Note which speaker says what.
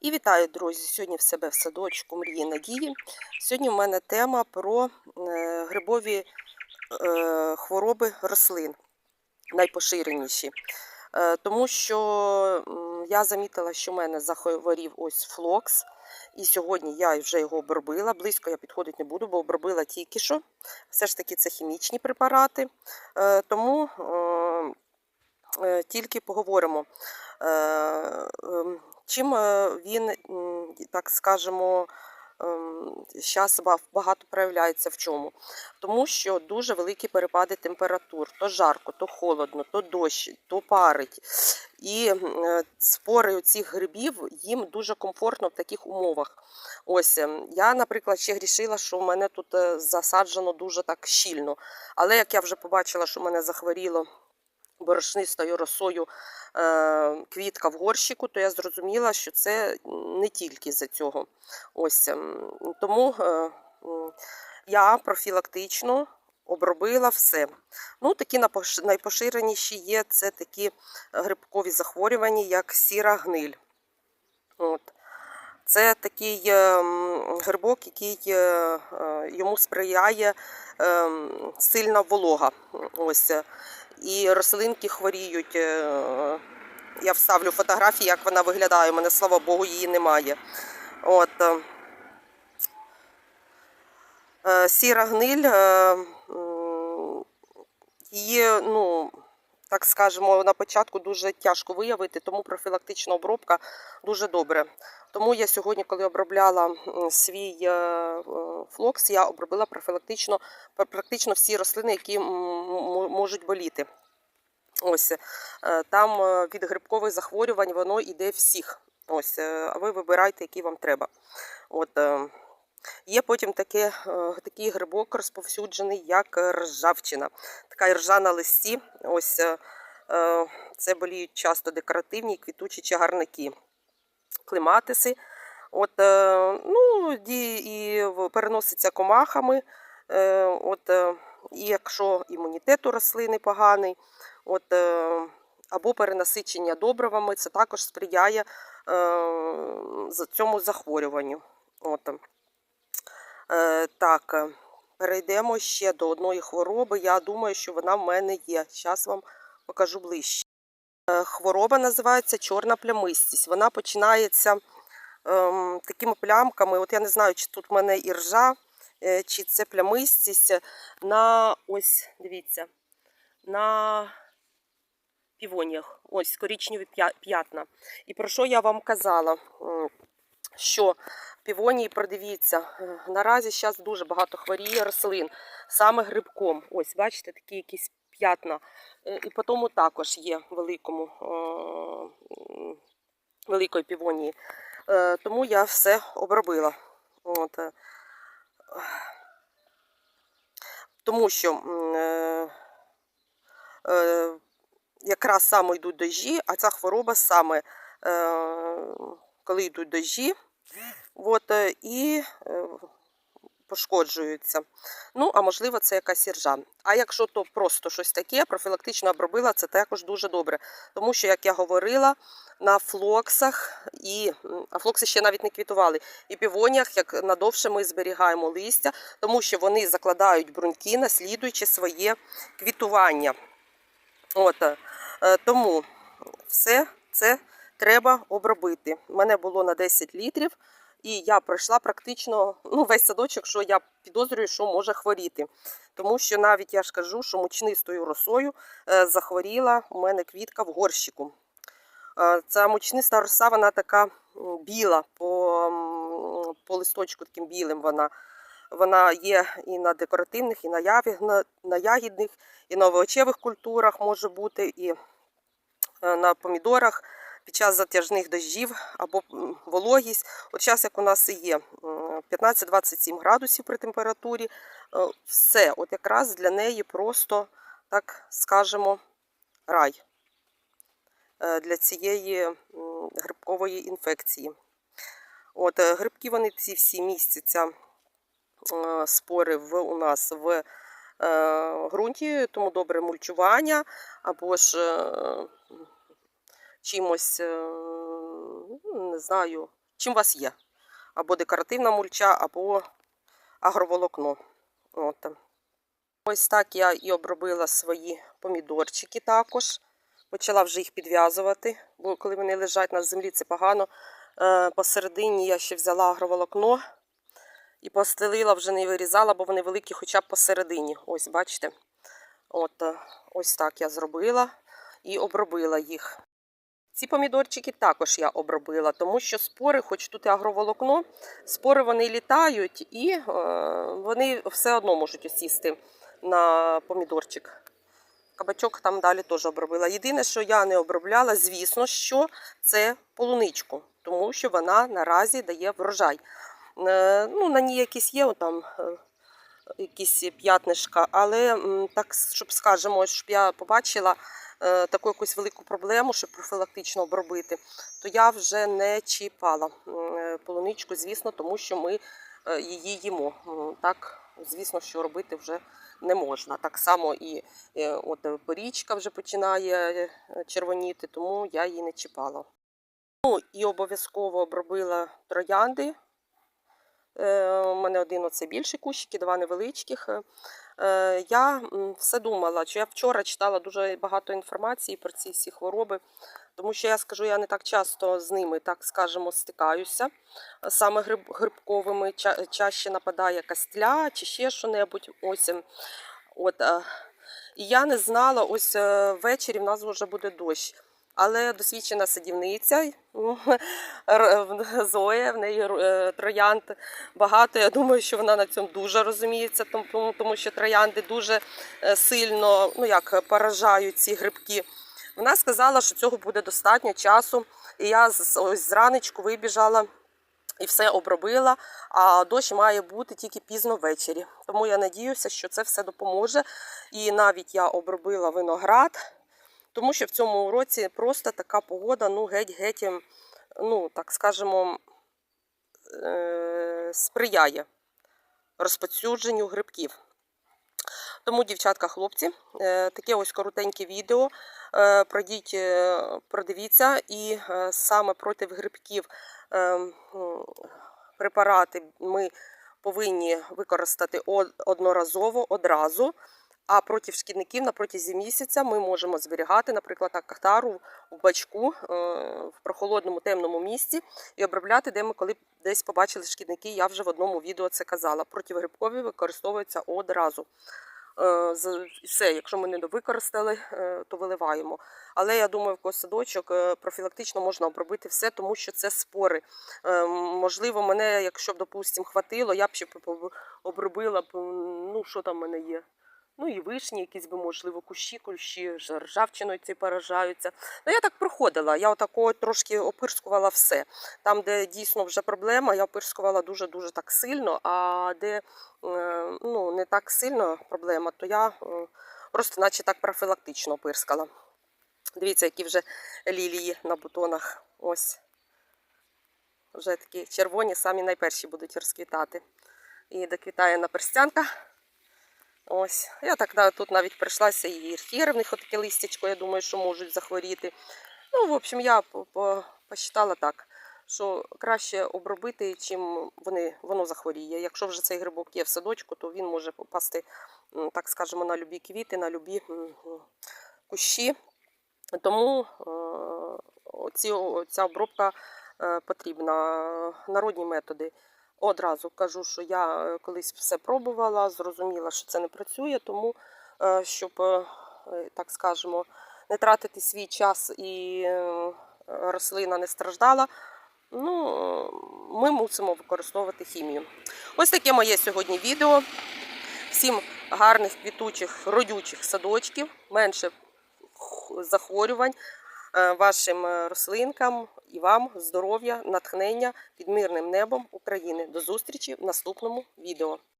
Speaker 1: І вітаю, друзі! Сьогодні в себе в садочку мрії надії. Сьогодні в мене тема про е, грибові е, хвороби рослин, найпоширеніші. Е, Тому що я замітила, що в мене захворів ось флокс. І сьогодні я вже його обробила. Близько я підходити не буду, бо обробила тільки що. Все ж таки це хімічні препарати. Тому тільки поговоримо. Ем, Чим е, він, так скажемо, зараз багато проявляється в чому? Тому що дуже великі перепади температур, то жарко, то холодно, то дощ, то парить. І е, спори цих грибів їм дуже комфортно в таких умовах. Ось ем, я, наприклад, ще грішила, що в мене тут е, засаджено дуже так щільно. Але як я вже побачила, що в мене захворіло борошнистою росою е, квітка в горщику, то я зрозуміла, що це не тільки за цього. Ось ем, Тому е, я профілактично обробила все. Ну, Такі найпоширеніші є це такі грибкові захворювання, як сіра гниль. От. Це такий е, грибок, який йому сприяє е, сильна волога. Ось. І рослинки хворіють. е, Я вставлю фотографії, як вона виглядає. У мене, слава Богу, її немає. От. е, е, Сіра гниль, її, ну, так скажемо, на початку дуже тяжко виявити, тому профілактична обробка дуже добре. Тому я сьогодні, коли обробляла свій е, е, флокс, я обробила профілактично практично всі рослини, які можуть боліти. Ось е, там від грибкових захворювань воно йде всіх. Ось, а ви вибирайте, які вам треба. От, Є потім таке, е, такий грибок розповсюджений, як ржавчина. Така ржа на листі. Ось е, е, це боліють часто декоративні квітучі чагарники, клематиси. От, е, ну, і переноситься комахами. Е, От, е, і якщо імунітет у рослини поганий, от, е, або перенасичення добривами, це також сприяє е, цьому захворюванню. От. Е, Так, е, перейдемо ще до одної хвороби. Я думаю, що вона в мене є. Зараз вам покажу ближче. Е, Хвороба називається чорна плямистість. Вона починається ем, такими плямками. От я не знаю, чи тут в мене іржа, е, чи це плямистість. На ось, дивіться, на півоніях. Ось коричневі п'ятна. І про що я вам казала? Що півонії, продивіться, е, наразі зараз дуже багато хворіє рослин, саме грибком. Ось, бачите, такі якісь п'ятна. Е, І по тому також є великому, великої півонії. Е, Тому я все обробила. От. Тому що е, е, якраз саме йдуть дощі, а ця хвороба саме е, коли йдуть дощі, от, і е, пошкоджуються. Ну, а можливо, це якась іржа. А якщо то просто щось таке, профілактично обробила, це також дуже добре. Тому що, як я говорила, на флоксах і а флокси ще навіть не квітували. І півоніях, як надовше ми зберігаємо листя, тому що вони закладають бруньки, наслідуючи своє квітування. От, е, е, тому все це треба обробити. У мене було на 10 літрів, і я пройшла практично ну, весь садочок, що я підозрюю, що може хворіти. Тому що навіть я ж кажу, що мучнистою росою е, захворіла у мене квітка в горщику. Е, Ця мучниста роса, вона така біла, по, по листочку таким білим вона. Вона є і на декоративних, і на, яві, на, ягідних, і на овочевих культурах може бути, і е, на помідорах під час затяжних дощів або вологість. От зараз, як у нас є 15-27 градусів при температурі, е, все, от якраз для неї просто, так скажемо, рай е, для цієї грибкової інфекції. От, е, грибки вони ці всі містяться спори в, у нас в ґрунті, тому добре мульчування або ж чимось, е, ну, не знаю, чим у вас є. Або декоративна мульча, або агроволокно. От. Ось так я і обробила свої помідорчики також. Почала вже їх підв'язувати, бо коли вони лежать на землі, це погано. Е, Посередині я ще взяла агроволокно і постелила, вже не вирізала, бо вони великі хоча б посередині. Ось, бачите? От, е, ось так я зробила і обробила їх. Ці помідорчики також я обробила, тому що спори, хоч тут і агроволокно, спори вони літають і е, вони все одно можуть осісти на помідорчик. Кабачок там далі теж обробила. Єдине, що я не обробляла, звісно, що це полуничку, тому що вона наразі дає врожай. Е, ну, на ній якісь є там е, якісь п'ятнишка, але так, щоб скажемо, щоб я побачила таку якусь велику проблему, щоб профілактично обробити, то я вже не чіпала е, полуничку, звісно, тому що ми е, її їмо. Так, звісно, що робити вже не можна. Так само і е, от е, порічка вже починає е, червоніти, тому я її не чіпала. Ну і обов'язково обробила троянди. Мене один оце більший кущик і два невеличких. Е, Я все думала, що я вчора читала дуже багато інформації про ці всі хвороби, тому що я скажу, я не так часто з ними, так скажемо, стикаюся. Саме гриб, грибковими Ча- чаще нападає якась тля чи ще що-небудь. Ось. От, е, і я не знала, ось е, ввечері в нас вже буде дощ. Але досвідчена садівниця Зоя, в неї е, троянд багато. Я думаю, що вона на цьому дуже розуміється, тому, що троянди дуже е, сильно ну як, поражають ці грибки. Вона сказала, що цього буде достатньо часу. І я ось зранечку вибіжала і все обробила. А дощ має бути тільки пізно ввечері. Тому я надіюся, що це все допоможе. І навіть я обробила виноград, тому що в цьому році просто така погода, ну геть-геть, ем, ну так скажемо, е- сприяє розповсюдженню грибків. Тому, дівчатка, хлопці, е, таке ось коротеньке відео. Е, Пройдіть, продивіться, і саме проти грибків препарати ми повинні використати одноразово одразу. А проти шкідників на протязі місяця ми можемо зберігати, наприклад, актару в бачку е, в прохолодному темному місці і обробляти, де ми коли десь побачили шкідники. Я вже в одному відео це казала. Противогрибкові використовуються одразу. Е, Все, якщо ми не використали, е, то виливаємо. Але я думаю, в садочок профілактично можна обробити все, тому що це спори. Можливо, мене, якщо б, допустимо, хватило, я б ще обробила ну що там в мене є. Ну і вишні, якісь би, можливо, кущі, кущі, ржавчиною ці поражаються. Ну, я так проходила, я отако трошки опирскувала все. Там, де дійсно вже проблема, я опирскувала дуже-дуже так сильно, а де е, ну, не так сильно проблема, то я е, просто наче так профілактично опирскала. Дивіться, які вже лілії на бутонах. Ось. Вже такі червоні, самі найперші будуть розквітати. І доквітає наперстянка. Ось. Я так тут навіть прийшлася і ірхіри, в них отаке листячко, я думаю, що можуть захворіти. Ну, в общем, я по- по- посчитала так, що краще обробити, чим вони, воно захворіє. Якщо вже цей грибок є в садочку, то він може попасти, так скажемо, на любі квіти, на любі кущі. Тому е, ця обробка е, потрібна. Народні методи. Одразу кажу, що я е, колись все пробувала, зрозуміла, що це не працює, тому е, щоб, е, так скажемо, не тратити свій час і рослина не страждала, ну, ми мусимо використовувати хімію. Ось таке моє сьогодні відео. Всім гарних квітучих, родючих садочків, менше захворювань вашим е, рослинкам і вам здоров'я, натхнення під мирним небом України. До зустрічі в наступному відео.